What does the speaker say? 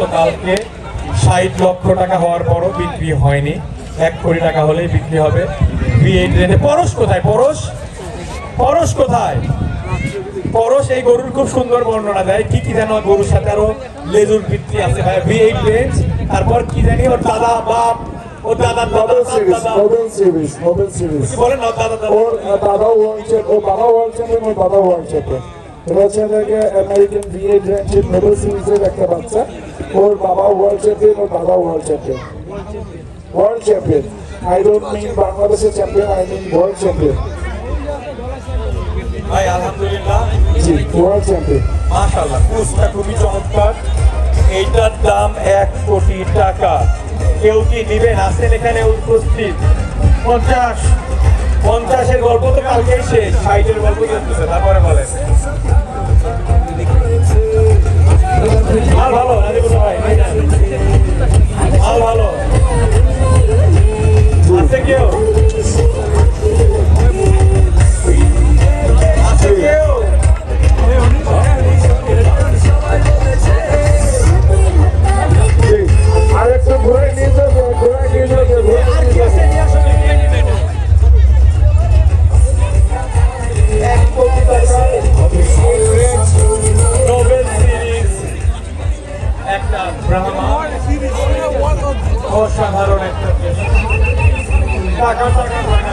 গতকালকে ষাট লক্ষ টাকা হওয়ার পরও বিক্রি হয়নি। এক কোটি টাকা হলেই বিক্রি হবে। রেটে পরশ কোথায়? পরশ? পরশ কোথায়? পরশ এই গরুর খুব সুন্দর বর্ণনা দেয়। কি কি যেন গরুর সাথে আরও লেজুর ভিত্তি আছে ভাই। বি এইট রেঞ্জ তারপর কি জানি ওর দাদা বাপ ওর দাদা দাদা Nobel series Nobel series Nobel series কি বলেন না দাদা দাদা। ওর দাদা ওয়ার্ল্ড চ্যাম্পিয়ন ওর বাবা ওয়ার্ল্ড চ্যাম্পিয়ন ওর দাদা ওয়ার্ল্ড চ্যাম্পিয়ন এটা হচ্ছে আমেরিকান ভিএ র্যাঙ্কের নোবেল সিরিজের একটা বাচ্চা। ওর বাবা ওয়ার্ল্ড চ্যাম্পিয়ন ওর দাদা world champion world champion I don't mean বাংলাদেশের champion I mean world champion ভাই আলহামদুলিল্লাহ। জি ওয়ার্ল্ড চ্যাম্পিয়ন মাশাল্লাহ কুচটা খুবই চমৎকার। এইটার দাম এক কোটি টাকা। কেউ কি নিবেন? আসেন এখানে উপস্থিত। পঞ্চাশ পঞ্চাশের গল্প তো কালকেই শেষ। ষাটের গল্প চলতেছে তারপরে অসাধারণ একটা টাকা টাকা।